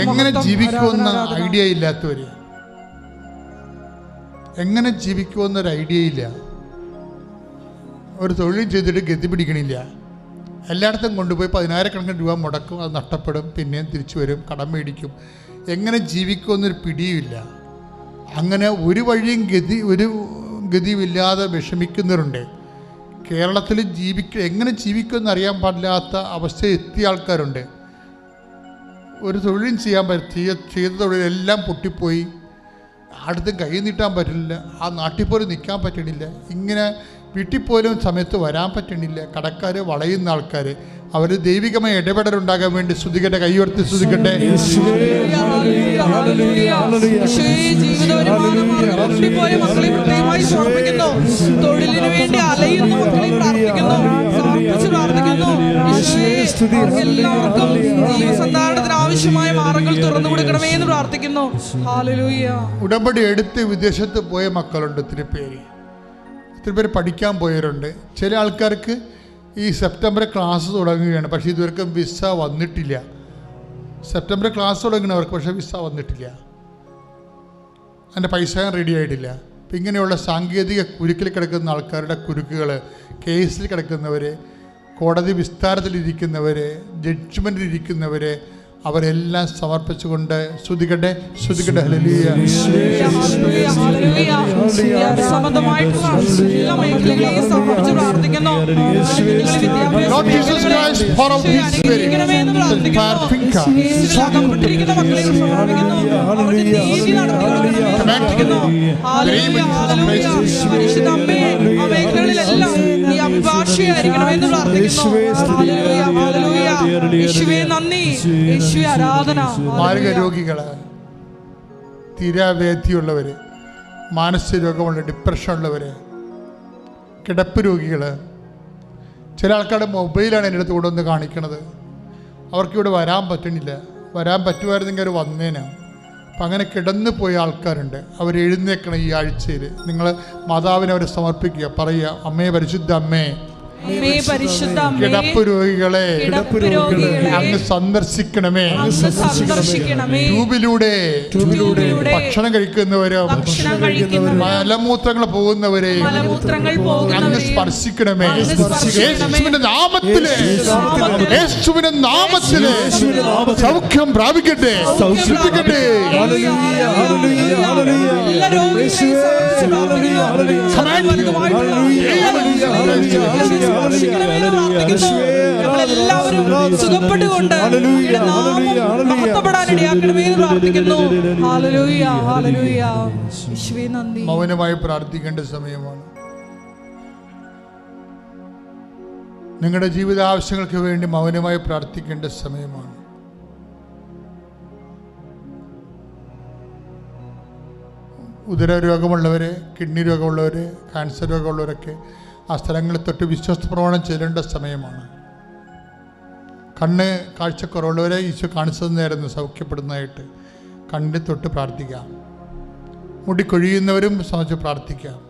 എങ്ങനെ ജീവിക്കുമെന്ന. ഐഡിയ ഇല്ലാത്തവര്. എങ്ങനെ ജീവിക്കുമെന്നൊരു ഐഡിയ ഇല്ല. ഒരു തൊഴിൽ ചെയ്തിട്ട് ഗതി പിടിക്കണില്ല. എല്ലായിടത്തും കൊണ്ടുപോയി പതിനായിരക്കണക്കിന് രൂപ മുടക്കും അത് നഷ്ടപ്പെടും പിന്നെയും തിരിച്ചു വരും കടം മേടിക്കും. എങ്ങനെ ജീവിക്കുമെന്നൊരു പിടിയുമില്ല അങ്ങനെ ഒരു വഴിയും ഗതി ഒരു ഗതിയുമില്ലാതെ വിഷമിക്കുന്നവരുണ്ട്. കേരളത്തിൽ ജീവിക്ക എങ്ങനെ ജീവിക്കുമെന്ന് അറിയാൻ പാടില്ലാത്ത അവസ്ഥ എത്തിയ ആൾക്കാരുണ്ട്. ഒരു തൊഴിലും ചെയ്യാൻ പറ്റിയ ചെയ്ത തൊഴിലെല്ലാം പൊട്ടിപ്പോയി. അടുത്തും കൈ നീട്ടാൻ പറ്റില്ല ആ നാട്ടിൽ പോലും നിൽക്കാൻ പറ്റണില്ല. ഇങ്ങനെ വീട്ടിൽ പോലും സമയത്ത് വരാൻ പറ്റണില്ല. കടക്കാർ വളയുന്ന ആൾക്കാർ അവർ ദൈവികമായ ഇടപെടലുണ്ടാകാൻ വേണ്ടി ശ്രുതികട്ടെ കൈയുയർത്തി ശ്രുതിക്കട്ടെ. പോയ മക്കളെ പ്രത്യേകമായി സമർപ്പിക്കുന്നു. തൊഴിലിന് വേണ്ടി അലയുന്ന മക്കളെ പ്രാർത്ഥിക്കുന്നു സമർപ്പിച്ച് പ്രാർത്ഥിക്കുന്നു. എല്ലാവർക്കും ജീവസന്ധാരണത്തിന് ആവശ്യമായ മാർഗങ്ങൾ തുറന്നു കൊടുക്കണമേ എന്ന് പ്രാർത്ഥിക്കുന്നു. ഉടമ്പടി എടുത്ത് വിദേശത്ത് പോയ മക്കളുണ്ട് ഒത്തിരി പേര്. ഒത്തിരി പേര് പഠിക്കാൻ പോയവരുണ്ട്. ചില ആൾക്കാർക്ക് ഈ സെപ്റ്റംബർ ക്ലാസ് തുടങ്ങുകയാണ് പക്ഷേ ഇതുവരെക്കും വിസ വന്നിട്ടില്ല. സെപ്റ്റംബർ ക്ലാസ് തുടങ്ങുന്നവർക്ക് പക്ഷേ വിസ വന്നിട്ടില്ല. അതിന്റെ പൈസ റെഡി ആയിട്ടില്ല. അപ്പം ഇങ്ങനെയുള്ള സാങ്കേതിക കുരുക്കിൽ കിടക്കുന്ന ആൾക്കാരുടെ കുരുക്കുകൾ കേസിൽ കിടക്കുന്നവർ കോടതി വിസ്താരത്തിലിരിക്കുന്നവർ ജഡ്ജ്മെന്റിലിരിക്കുന്നവർ അവരെല്ലാം സമർപ്പിച്ചുകൊണ്ട് ശ്രുതികട്ടെ ശ്രുതികട്ടെ സമർപ്പിച്ച് പ്രാർത്ഥിക്കുന്നു നന്ദി ആരാധന. മാരക രോഗികൾ തീരാവേദിയുള്ളവർ മാനസിക രോഗമുള്ള ഡിപ്രഷൻ ഉള്ളവര് കിടപ്പ് രോഗികൾ. ചില ആൾക്കാരുടെ മൊബൈലാണ് എന്റെ അടുത്ത് കൊണ്ടുവന്ന് കാണിക്കണത്. അവർക്ക് ഇവിടെ വരാൻ പറ്റണില്ല. വരാൻ പറ്റുമായിരുന്നെങ്കിൽ അവർ വന്നേനെ. അപ്പം അങ്ങനെ കിടന്നു പോയ ആൾക്കാരുണ്ട്. അവർ എഴുന്നേക്കണം ഈ ആഴ്ചയിൽ നിങ്ങൾ മാതാവിനെ അവരെ സമർപ്പിക്കുക. പറയുക അമ്മയെ പരിശുദ്ധ അമ്മേ അമ്മേ പരിശുദ്ധ അമ്മേ കിടപ്പ് രോഗികളെ കിടപ്പ് രോഗികളെ അങ്ങ് സന്ദർശിക്കണമേ അങ്ങ് സന്ദർശിക്കണമേ. ട്യൂബിലൂടെ ട്യൂബിലൂടെ. ഭക്ഷണം കഴിക്കുന്നവരും മലമൂത്രങ്ങൾ പോകുന്നവരെ മലമൂത്രങ്ങൾ അങ്ങ് സ്പർശിക്കണമേ. അങ്ങ് സ്പർശിക്കണമേ. യേശുവിന്റെ നാമത്തിൽ. യേശുവിന്റെ നാമത്തിൽ. സൗഖ്യം പ്രാപിക്കട്ടെ. ശ്രദ്ധിക്കട്ടെ എല്ലാ ഹല്ലേലൂയ ഹല്ലേലൂയ പ്രാർത്ഥിക്കുന്നു. സുഖപ്പെട്ടുകൊണ്ട് മൗനമായി പ്രാർത്ഥിക്കേണ്ട സമയമാണ്. നിങ്ങളുടെ ജീവിത ആവശ്യങ്ങൾക്ക് വേണ്ടി മൗനമായി പ്രാർത്ഥിക്കേണ്ട സമയമാണ്. ഉദര രോഗമുള്ളവർ കിഡ്നി രോഗമുള്ളവർ ക്യാൻസർ രോഗമുള്ളവരൊക്കെ ആ സ്ഥലങ്ങളിൽ തൊട്ട് വിശ്വസ്ത പ്രമാണം ചെല്ലേണ്ട സമയമാണ്. കണ്ണ് കാഴ്ചക്കുറവുള്ളവരെ ഈശോ കാണിച്ചത് നേരം സൗഖ്യപ്പെടുന്നതായിട്ട് കണ്ണിൽ തൊട്ട് പ്രാർത്ഥിക്കാം. മുടി കൊഴിയുന്നവരും സംബന്ധിച്ച് പ്രാർത്ഥിക്കാം.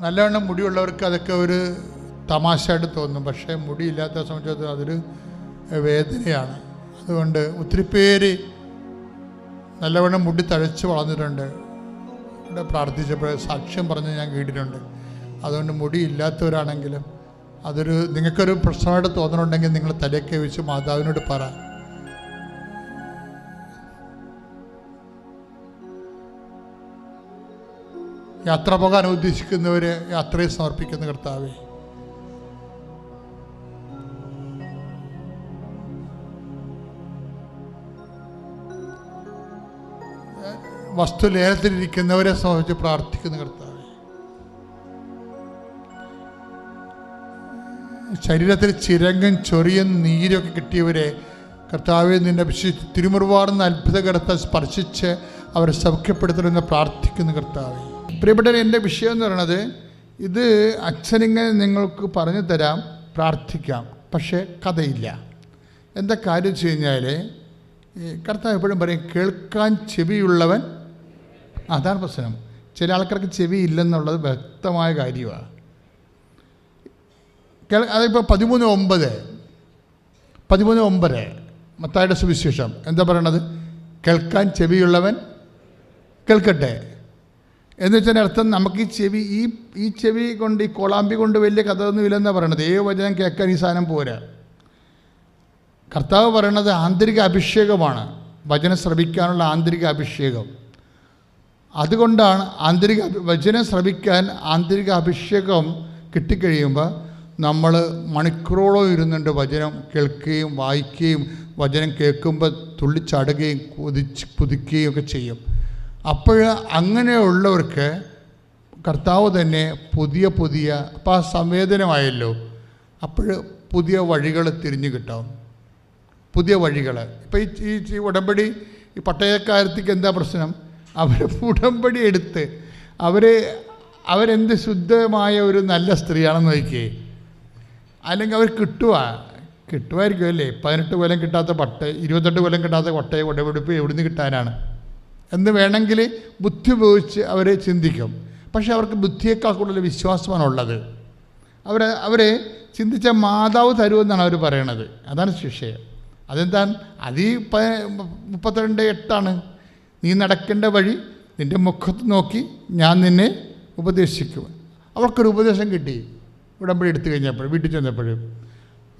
നല്ലവണ്ണം മുടിയുള്ളവർക്ക് അതൊക്കെ ഒരു തമാശയായിട്ട് തോന്നും. പക്ഷേ മുടിയില്ലാത്ത സംബന്ധിച്ച് അതൊരു വേദനയാണ്. അതുകൊണ്ട് ഒത്തിരി പേര് നല്ലവണ്ണം മുടി തഴച്ച് വളർന്നിട്ടുണ്ട്. പ്രാർത്ഥിച്ചപ്പോൾ സാക്ഷ്യം പറഞ്ഞ് ഞാൻ കേട്ടിട്ടുണ്ട്. അതുകൊണ്ട് മുടിയില്ലാത്തവരാണെങ്കിലും അതൊരു നിങ്ങൾക്കൊരു പ്രശ്നമായിട്ട് തോന്നുന്നുണ്ടെങ്കിൽ നിങ്ങൾ തലയൊക്കെ വെച്ച് മാതാവിനോട് പറ. യാത്ര പോകാൻ ഉദ്ദേശിക്കുന്നവർ യാത്രയെ സമർപ്പിക്കുന്ന കർത്താവേ. വസ്തു ലേലത്തിലിരിക്കുന്നവരെ സംബന്ധിച്ച് പ്രാർത്ഥിക്കുന്ന കർത്താവേ. ശരീരത്തിൽ ചിരങ്ങും ചൊറിയും നീരൊക്കെ കിട്ടിയവരെ കർത്താവെ നിന്റെ തിരുമുറുവാർന്ന അത്ഭുതകരത്തെ സ്പർശിച്ച് അവരെ സൗഖ്യപ്പെടുത്തണമെന്ന് പ്രാർത്ഥിക്കുന്നു കർത്താവെ. പ്രിയപ്പെട്ടവർ എന്റെ വിഷയം എന്ന് പറയണത് ഇത് അച്ഛനിങ്ങനെ നിങ്ങൾക്ക് പറഞ്ഞു തരാം പ്രാർത്ഥിക്കാം പക്ഷേ കഥയില്ല. എന്താ കാര്യം വെച്ച് കഴിഞ്ഞാൽ കർത്താവ് എപ്പോഴും പറയും കേൾക്കാൻ ചെവിയുള്ളവൻ അതാണ് പ്രശ്നം. ചില ആൾക്കാർക്ക് ചെവി ഇല്ലെന്നുള്ളത് വ്യക്തമായ കാര്യമാണ്. അതിപ്പോൾ പതിമൂന്ന് ഒമ്പത്. പതിമൂന്ന് ഒമ്പത്. മത്തായുടെ സുവിശേഷം. എന്താ പറയണത്? കേൾക്കാൻ ചെവിയുള്ളവൻ കേൾക്കട്ടെ. എന്ന് വെച്ചാൽ അർത്ഥം നമുക്ക് ഈ ചെവി ഈ ഈ ചെവി കൊണ്ട് ഈ കോളാമ്പി കൊണ്ട് വലിയ കഥ ഒന്നുമില്ലെന്നാണ് പറയണത്. ഏ വചനം കേൾക്കാൻ ഈ സാധനം പോരാ? കർത്താവ് പറയണത് ആന്തരിക അഭിഷേകമാണ്. വചനം ശ്രവിക്കാനുള്ള ആന്തരിക അഭിഷേകം. അതുകൊണ്ടാണ് ആന്തരിക വചനം ശ്രവിക്കാൻ ആന്തരിക അഭിഷേകം കിട്ടിക്കഴിയുമ്പോൾ നമ്മൾ മണിക്കൂറോളം ഇരുന്നുണ്ട് വചനം കേൾക്കുകയും വായിക്കുകയും വചനം കേൾക്കുമ്പോൾ തുള്ളിച്ചാടുകയും കൊതിച്ച് പുതുക്കുകയും ഒക്കെ ചെയ്യും. അപ്പോൾ അങ്ങനെയുള്ളവർക്ക് കർത്താവ് തന്നെ പുതിയ പുതിയ അപ്പം ആ സംവേദനമായല്ലോ. അപ്പോൾ പുതിയ വഴികൾ തിരിഞ്ഞു കിട്ടാം. പുതിയ വഴികൾ ഇപ്പോൾ ഈ ഈ ഈ ഉടമ്പടി ഈ പട്ടയക്കാരത്തേക്ക് എന്താ പ്രശ്നം? അവർ ഉടമ്പടി എടുത്ത് അവർ അവരെന്ത് ശുദ്ധമായ ഒരു നല്ല സ്ത്രീയാണെന്ന് നോക്കിയേ. അല്ലെങ്കിൽ അവർ കിട്ടുക കിട്ടുമായിരിക്കും അല്ലേ? പതിനെട്ട് കൊല്ലം കിട്ടാത്ത പട്ട ഇരുപത്തെട്ട് കൊല്ലം കിട്ടാത്ത കൊട്ടയെ കൊടപിടിപ്പ് എവിടുന്ന് കിട്ടാനാണ്? എന്ന് വേണമെങ്കിൽ ബുദ്ധി ഉപയോഗിച്ച് അവർ ചിന്തിക്കും. പക്ഷെ അവർക്ക് ബുദ്ധിയേക്കാൾ കൂടുതൽ വിശ്വാസമാണ് ഉള്ളത്. അവർ അവർ ചിന്തിച്ച മാതാവ് തരുമെന്നാണ് അവർ പറയണത്. അതാണ് ശിക്ഷ അതെന്താ അത് ഈ പ മുപ്പത്തിരണ്ട് എട്ടാണ്. നീ നടക്കേണ്ട വഴി നിന്റെ മുഖത്ത് നോക്കി ഞാൻ നിന്നെ ഉപദേശിക്കും. അവർക്കൊരു ഉപദേശം കിട്ടി. ഉടമ്പടി എടുത്തു കഴിഞ്ഞപ്പോൾ വീട്ടിൽ ചെന്നപ്പോഴും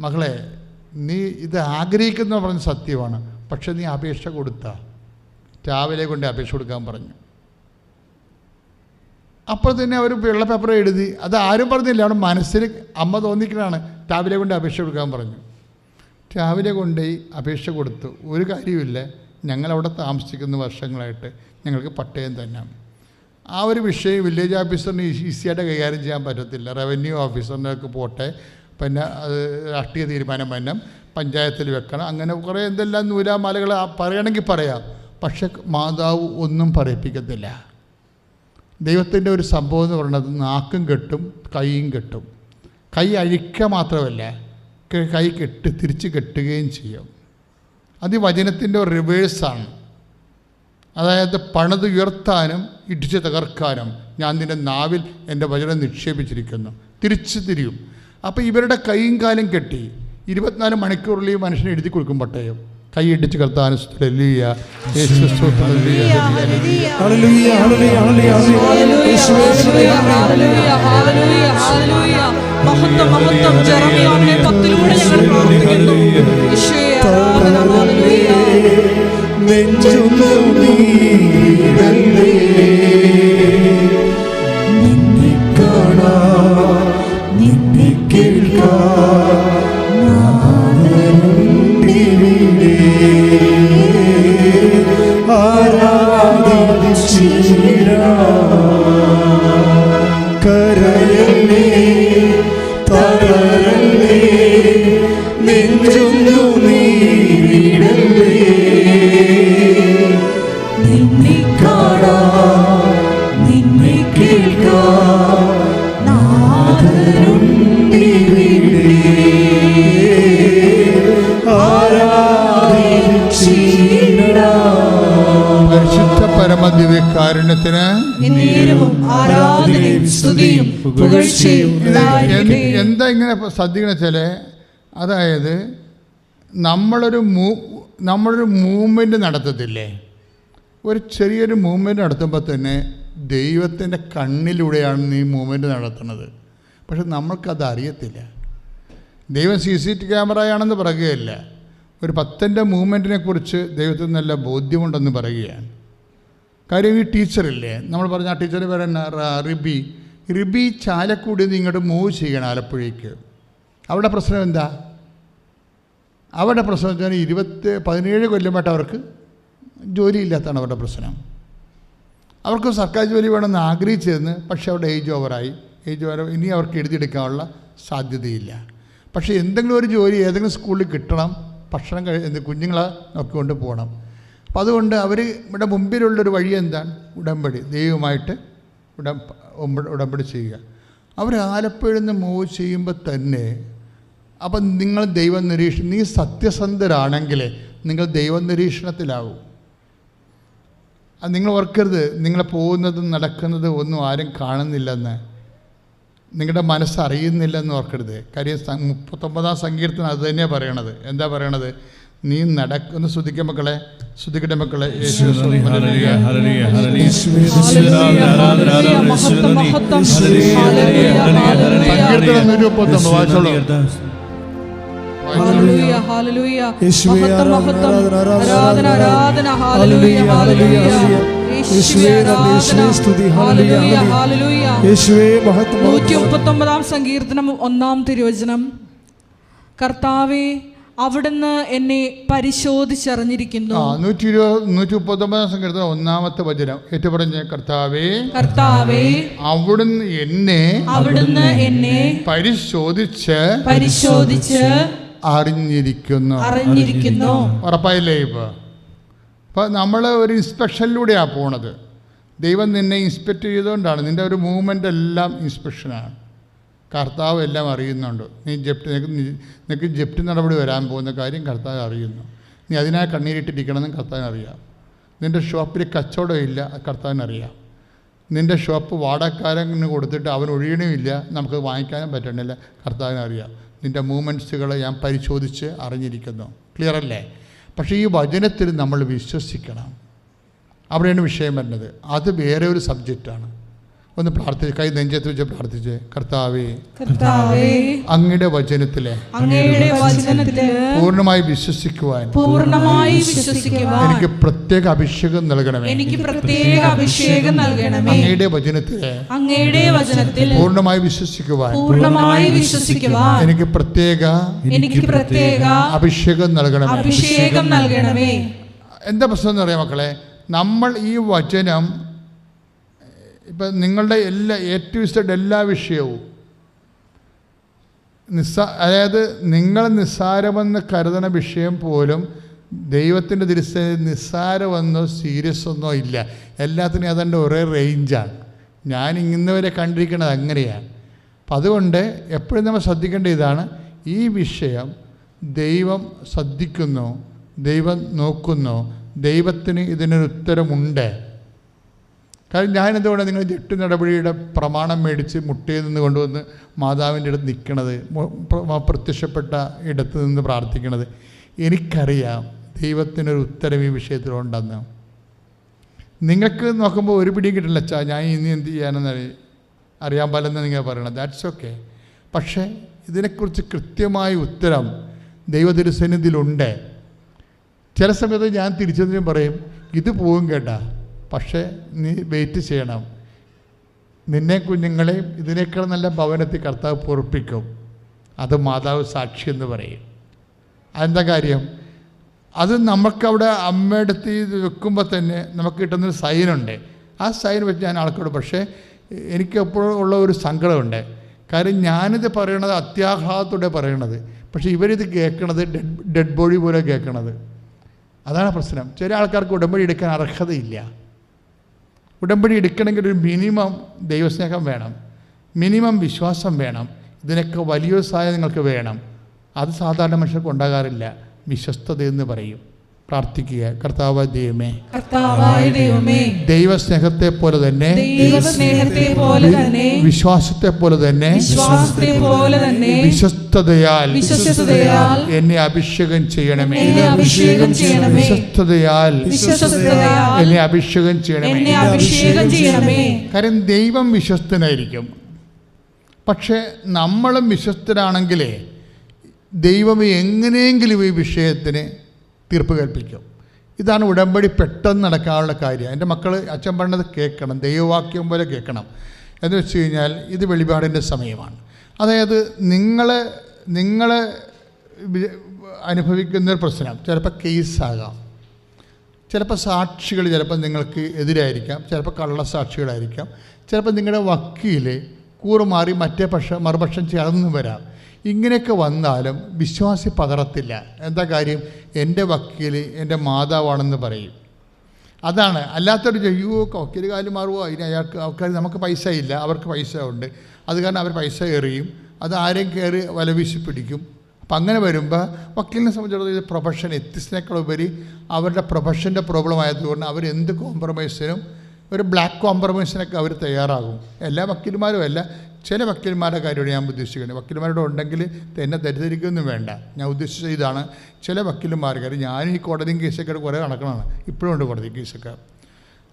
മകളെ നീ ഇത് ആഗ്രഹിക്കുന്ന പറഞ്ഞ സത്യമാണ് പക്ഷെ നീ അപേക്ഷ കൊടുത്ത. രാവിലെ കൊണ്ട് അപേക്ഷ കൊടുക്കാൻ പറഞ്ഞു. അപ്പോൾ തന്നെ അവർ വെള്ള പേപ്പർ എഴുതി അത് ആരും പറഞ്ഞില്ല അവിടെ മനസ്സിൽ അമ്മ തോന്നിക്കണാണ് രാവിലെ കൊണ്ട് അപേക്ഷ കൊടുക്കാൻ പറഞ്ഞു. രാവിലെ കൊണ്ടുപോയി അപേക്ഷ കൊടുത്തു. ഒരു കാര്യമില്ല ഞങ്ങളവിടെ താമസിക്കുന്ന വർഷങ്ങളായിട്ട് ഞങ്ങൾക്ക് പട്ടയം തന്നെ ആ ഒരു വിഷയം വില്ലേജ് ഓഫീസറിന് ഈസിയായിട്ട് കൈകാര്യം ചെയ്യാൻ പറ്റത്തില്ല. റവന്യൂ ഓഫീസറിനൊക്കെ പോട്ടെ പിന്നെ അത് രാഷ്ട്രീയ തീരുമാനം വന്നം പഞ്ചായത്തിൽ വെക്കണം അങ്ങനെ കുറേ എന്തെല്ലാം നൂലാമാലകൾ പറയണമെങ്കിൽ പറയാം. പക്ഷെ മാതാവ് ഒന്നും പറയിപ്പിക്കത്തില്ല. ദൈവത്തിന്റെ ഒരു സംഭവം എന്ന് പറയുന്നത് നാക്കും കെട്ടും കൈയും കെട്ടും. കൈ അഴിക്കുക മാത്രമല്ല കൈ കെട്ട് തിരിച്ച് കെട്ടുകയും ചെയ്യും. അത് വചനത്തിന്റെ റിവേഴ്സാണ് അതായത് പണിത് ഉയർത്താനും ഇടിച്ച് തകർക്കാനും ഞാൻ നിന്റെ നാവിൽ എന്റെ വചനം നിക്ഷേപിച്ചിരിക്കുന്നു. തിരിച്ചു തിരിയും. അപ്പോൾ ഇവരുടെ കൈയും കാലും കെട്ടി ഇരുപത്തിനാല് മണിക്കൂറിൽ ഈ മനുഷ്യനെ എഴുതി കൊടുക്കും പട്ടയം. കൈ ഇടിച്ച് കർത്താനും സ്തുതിയ യേശു സ്തോത്രം, hallelujah, hallelujah. Hallelujah hallelujah hallelujah. Hallelujah, hallelujah, hallelujah. മഹത്വം മഹത്വം. ജെറമിയാവിനെ പത്തിലൂടെ ഞങ്ങൾ പ്രാർത്ഥിക്കുന്നു. ഹല്ലേലൂയ നെഞ്ചുന്നു നീരല്ലേ. നിന്നെ കാണാ നിന്നെ കേൾക്കാ. കരയല്ലേ ശ്രദ്ധിക്കണ വെച്ചാൽ അതായത് നമ്മളൊരു മൂ നമ്മളൊരു മൂവ്മെന്റ് നടത്തത്തില്ലേ? ഒരു ചെറിയൊരു മൂവ്മെന്റ് നടത്തുമ്പോൾ തന്നെ ദൈവത്തിന്റെ കണ്ണിലൂടെയാണ് നീ മൂവ്മെന്റ് നടത്തുന്നത്. പക്ഷെ നമ്മൾക്കത് അറിയത്തില്ല ദൈവം സി സി ടി ക്യാമറയാണെന്ന് പറയുകയല്ല. ഒരു പത്തിന്റെ മൂവ്മെന്റിനെ കുറിച്ച് ദൈവത്തിന് നല്ല ബോധ്യമുണ്ടെന്ന് പറയുകയാണ്. കാര്യം ഈ ടീച്ചറില്ലേ? നമ്മൾ പറഞ്ഞ ആ ടീച്ചർ പേരെന്നാ? റിബി. റിബി ചാലക്കുടി ഇങ്ങോട്ട് മൂവ് ചെയ്യണം ആലപ്പുഴയ്ക്ക്. അവിടെ പ്രശ്നം എന്താ? അവരുടെ പ്രശ്നം എന്ന് വെച്ചാൽ ഇരുപത്തി പതിനേഴ് കൊല്ലമായിട്ട് അവർക്ക് ജോലിയില്ലാത്തതാണ് അവരുടെ പ്രശ്നം. അവർക്ക് സർക്കാർ ജോലി വേണമെന്ന് ആഗ്രഹിച്ചിരുന്നു പക്ഷേ അവരുടെ ഏജ് ഓവറായി. ഏജ് ഓവർ ഇനി അവർക്ക് എഴുതിയെടുക്കാനുള്ള സാധ്യതയില്ല. പക്ഷേ എന്തെങ്കിലും ഒരു ജോലി ഏതെങ്കിലും സ്കൂളിൽ കിട്ടണം ഭക്ഷണം കഴി കുഞ്ഞുങ്ങളെ നോക്കിക്കൊണ്ട് പോകണം. അപ്പം അതുകൊണ്ട് അവർ ഇവിടെ മുമ്പിലുള്ളൊരു വഴി എന്താണ് ഉടമ്പടി ദൈവമായിട്ട് ഉടം ഉടമ്പടി ചെയ്യുക. അവർ ആലപ്പുഴയിൽ നിന്ന് മൂവ് ചെയ്യുമ്പോൾ തന്നെ അപ്പം നിങ്ങൾ ദൈവ നിരീക്ഷ നീ സത്യസന്ധരാണെങ്കിൽ നിങ്ങൾ ദൈവ നിരീക്ഷണത്തിലാവും. അത് നിങ്ങൾ ഓർക്കരുത്. നിങ്ങൾ പോകുന്നതും നടക്കുന്നതും ഒന്നും ആരും കാണുന്നില്ലെന്ന്. നിങ്ങളുടെ മനസ്സറിയുന്നില്ലെന്ന് ഓർക്കരുത്. കാര്യം മുപ്പത്തൊമ്പതാം സങ്കീർത്തനം അത് തന്നെയാണ് പറയണത്. എന്താ പറയണത്? നീ നടക്കുന്ന ശ്രുതിക്ക മക്കളെ. ശ്രുതിക്കട്ടെ മക്കളെ. സങ്കീർത്തനം നൂറ്റി മുപ്പത്തൊമ്പത് വായിച്ചോളൂ. ആരാധന, ആരാധന, മുപ്പത്തൊമ്പതാം സങ്കീർത്തനം ഒന്നാം തിരുവചനം. കർത്താവെ അവിടുന്ന് എന്നെ പരിശോധിച്ചറിഞ്ഞിരിക്കുന്നു. നൂറ്റി ഇരുപത് നൂറ്റി മുപ്പത്തൊമ്പതാം സങ്കീർത്തനം ഒന്നാമത്തെ വചനം. ഏറ്റുപറഞ്ഞ കർത്താവേ കർത്താവെ അവിടുന്ന് എന്നെ അവിടുന്ന് എന്നെ പരിശോധിച്ച് പരിശോധിച്ച് അറിഞ്ഞിരിക്കുന്നു. അറിഞ്ഞിരിക്കുന്നു. ഉറപ്പായില്ലേ ഇപ്പോൾ അപ്പോൾ നമ്മൾ ഒരു ഇൻസ്പെക്ഷനിലൂടെയാണ് പോണത്. ദൈവം നിന്നെ ഇൻസ്പെക്ട് ചെയ്തുകൊണ്ടാണ് നിന്റെ ഒരു മൂവ്മെന്റ് എല്ലാം ഇൻസ്പെക്ഷനാണ്. കർത്താവ് എല്ലാം അറിയുന്നുണ്ട്. നീ ജപ്തി നിനക്ക് നിനക്ക് ജപ്തി നടപടി വരാൻ പോകുന്ന കാര്യം കർത്താവ് അറിയുന്നു. നീ അതിനായി കണ്ണീരിട്ടിരിക്കണമെന്ന് കർത്താവിന് അറിയാം. നിന്റെ ഷോപ്പിൽ കച്ചവടമില്ല ഇല്ല കർത്താവിന് അറിയാം. നിന്റെ ഷോപ്പ് വാടകക്കാരന് കൊടുത്തിട്ട് അവൻ ഒഴിയണമില്ല നമുക്ക് വാങ്ങിക്കാനും പറ്റണില്ല കർത്താവിന് അറിയാം. നിന്റെ മൂവ്മെന്റ്സുകളെ ഞാൻ പരിശോധിച്ച് അറിഞ്ഞിരിക്കുന്നു. ക്ലിയർ അല്ലേ? പക്ഷേ ഈ വചനത്തിൽ നമ്മൾ വിശ്വസിക്കണം. അവിടെയാണ് വിഷയം വരുന്നത്. അത് വേറെ ഒരു സബ്ജക്റ്റാണ് ഒന്ന് പ്രാർത്ഥി കൈ നെഞ്ചത്ത് വെച്ച് പ്രാർത്ഥിച്ച്. കർത്താവേ കർത്താവെ അങ്ങയുടെ വചനത്തിലെ അങ്ങയുടെ വചനത്തിൽ പൂർണമായി വിശ്വസിക്കുവാൻ പൂർണമായി വിശ്വസിക്കുവാൻ എനിക്ക് പ്രത്യേക അഭിഷേകം നൽകണമേ. എനിക്ക് പ്രത്യേക അഭിഷേകം നൽകണമേ. അങ്ങയുടെ വചനത്തിലെ അങ്ങയുടെ വചനത്തിൽ പൂർണമായി വിശ്വസിക്കുവാൻ പൂർണമായി വിശ്വസിക്കുവാൻ എനിക്ക് പ്രത്യേക എനിക്ക് പ്രത്യേക അഭിഷേകം നൽകണമേ. അഭിഷേകം നൽകണമേ. എന്താ പ്രശ്നം എന്ന് പറയാം മക്കളെ? നമ്മൾ ഈ വചനം ഇപ്പം നിങ്ങളുടെ എല്ലാ എ ടു ഇസഡ് എല്ലാ വിഷയവും നിസ്സാ അതായത് നിങ്ങൾ നിസ്സാരമെന്ന് കരുതുന്ന വിഷയം പോലും ദൈവത്തിന്റെ തിരുസ്ഥ നിസ്സാരമെന്നോ സീരിയസ് ഒന്നോ ഇല്ല. എല്ലാത്തിനും അതെന്റെ ഒരേ റേഞ്ചാണ്. ഞാൻ ഇന്നുവരെ കണ്ടിരിക്കുന്നത് അങ്ങനെയാണ്. അപ്പം അതുകൊണ്ട് എപ്പോഴും നമ്മൾ ശ്രദ്ധിക്കേണ്ട ഇതാണ് ഈ വിഷയം ദൈവം ശ്രദ്ധിക്കുന്നു ദൈവം നോക്കുന്നു ദൈവത്തിന് ഇതിനൊരു ഉത്തരമുണ്ട്. കാരണം ഞാനെന്തുകൊണ്ട് നിങ്ങൾ ജെട്ട് നടപടിയുടെ പ്രമാണം മേടിച്ച് മുട്ടയിൽ നിന്ന് കൊണ്ടുവന്ന് മാതാവിന്റെ അടുത്ത് നിൽക്കണത്? പ്രത്യക്ഷപ്പെട്ട ഇടത്ത് നിന്ന് പ്രാർത്ഥിക്കണത്. എനിക്കറിയാം ദൈവത്തിനൊരു ഉത്തരം ഈ വിഷയത്തിലുണ്ടെന്ന്. നിങ്ങൾക്ക് നോക്കുമ്പോൾ ഒരു പിടിയും കിട്ടില്ല. അച്ഛാ ഞാൻ ഇനി എന്ത് ചെയ്യാനെന്ന് അറി- അറിയാൻ പാലെന്ന് നിങ്ങൾ പറയണം ദാറ്റ്സ് ഓക്കെ പക്ഷേ ഇതിനെക്കുറിച്ച് കൃത്യമായ ഉത്തരം ദൈവതിരുസന്നിധിയിലുണ്ട് ചില സമയത്ത് ഞാൻ തിരിച്ചതിനും പറയും ഇത് പോകും കേട്ടാ. പക്ഷേ നീ വെയിറ്റ് ചെയ്യണം. നിന്നെ കുഞ്ഞുങ്ങളെ ഇതിനേക്കാൾ നല്ല ഭവനത്തിൽ കർത്താവ് പൊറപ്പിക്കും. അത് മാതാവ് സാക്ഷി എന്ന് പറയും. അതെന്താ കാര്യം? അത് നമുക്കവിടെ അമ്മയുടെ തീ വെക്കുമ്പോൾ തന്നെ നമുക്ക് കിട്ടുന്നൊരു സൈനുണ്ട്. ആ സൈൻ വെച്ച് ഞാൻ ആൾക്കോട് പക്ഷേ എനിക്കെപ്പോഴും ഉള്ള ഒരു സങ്കടമുണ്ട്. കാര്യം ഞാനിത് പറയണത് അത്യാഹ്ലാദത്തോടെ പറയണത്. പക്ഷേ ഇവരിത് കേൾക്കണത് ഡെഡ് ഡെഡ് ബോഡി പോലെ കേൾക്കണത്. അതാണ് പ്രശ്നം. ചില ആൾക്കാർക്ക് ഉടമ്പടി എടുക്കാൻ അർഹതയില്ല. ഉടമ്പടി എടുക്കണമെങ്കിൽ ഒരു മിനിമം ദൈവസ്നേഹം വേണം. മിനിമം വിശ്വാസം വേണം. ഇതിനൊക്കെ വലിയൊരു സഹായം നിങ്ങൾക്ക് വേണം. അത് സാധാരണ മനുഷ്യർക്ക് ഉണ്ടാകാറില്ല. വിശ്വസ്തത എന്ന് പറയും. പ്രാർത്ഥിക്കുക. കർത്താവ് ദൈവമേ ദൈവസ്നേഹത്തെ പോലെ തന്നെ വിശ്വാസത്തെ പോലെ തന്നെ വിശ്വസ്തതയാൽ വിശ്വസ്തതയാൽ എന്നെ അഭിഷേകം ചെയ്യണമേ. വിശ്വസ്തതയാൽ വിശ്വസ്തതയാൽ എന്നെ അഭിഷേകം ചെയ്യണമേ. എന്നെ അഭിഷേകം ചെയ്യണമേ. കാര്യം ദൈവം വിശ്വസ്തനായിരിക്കും. പക്ഷെ നമ്മളും വിശ്വസ്തരാണെങ്കിലേ ദൈവം എങ്ങനെയെങ്കിലും ഈ വിഷയത്തിന് തീർപ്പ് കൽപ്പിക്കും ഇതാണ് ഉടമ്പടി പെട്ടെന്ന് നടക്കാനുള്ള കാര്യം. എന്റെ മക്കൾ അച്ഛൻ പറഞ്ഞത് കേൾക്കണം. ദൈവവാക്യം പോലെ കേൾക്കണം. എന്ന് വെച്ച് കഴിഞ്ഞാൽ ഇത് വെളിപാടിന്റെ സമയമാണ്. അതായത് നിങ്ങൾ നിങ്ങൾ അനുഭവിക്കുന്ന ഒരു പ്രശ്നം. ചിലപ്പോൾ കേസാകാം ചിലപ്പോൾ സാക്ഷികൾ ചിലപ്പോൾ നിങ്ങൾക്ക് എതിരായിരിക്കാം. ചിലപ്പോൾ കള്ള സാക്ഷികളായിരിക്കാം ചിലപ്പോൾ നിങ്ങളുടെ വക്കീൽ കൂറുമാറി മറ്റേ പക്ഷം മറുപക്ഷം ചേർന്ന് വരാം. ഇങ്ങനെയൊക്കെ വന്നാലും വിശ്വാസി പകർത്തില്ല. എന്താ കാര്യം? എന്റെ വക്കീൽ എന്റെ മാതാവാണെന്ന് പറയും. അതാണ്. അല്ലാത്തവർ അയ്യോ വക്കീൽ കാലം മാറുമോ അതിന് അയാൾക്ക് ആൾക്കാർ നമുക്ക് പൈസ ഇല്ല. അവർക്ക് പൈസ ഉണ്ട്. അത് കാരണം അവർ പൈസ എറിയും. അത് ആരെയും കയറി വലവീശി പിടിക്കും. അപ്പം അങ്ങനെ വരുമ്പോൾ വക്കീലിനെ സംബന്ധിച്ചിടത്തോളം ഇത് പ്രൊഫഷൻ എത്തിസിനേക്കാൾ ഉപരി അവരുടെ പ്രൊഫഷന്റെ പ്രോബ്ലം ആയതുകൊണ്ട് അവർ എന്ത് കോംപ്രമൈസിനും ഒരു ബ്ലാക്ക് കോംപ്രമൈസിനൊക്കെ അവർ തയ്യാറാകും. എല്ലാ വക്കീൽമാരും അല്ല. ചില വക്കീൽമാരുടെ കാര്യമാണ് ഞാൻ ഉദ്ദേശിക്കുന്നത്. വക്കീൽമാരുടെ ഉണ്ടെങ്കിൽ എന്നെ തെറ്റിദ്ധരിക്കൊന്നും വേണ്ട. ഞാൻ ഉദ്ദേശിച്ച ഇതാണ്. ചില വക്കീലന്മാർ കാര്യം ഞാനും ഈ കോടതിയും കേസൊക്കെ കുറേ നടക്കണമാണ് ഇപ്പോഴും ഉണ്ട് കോടതി കേസൊക്കെ.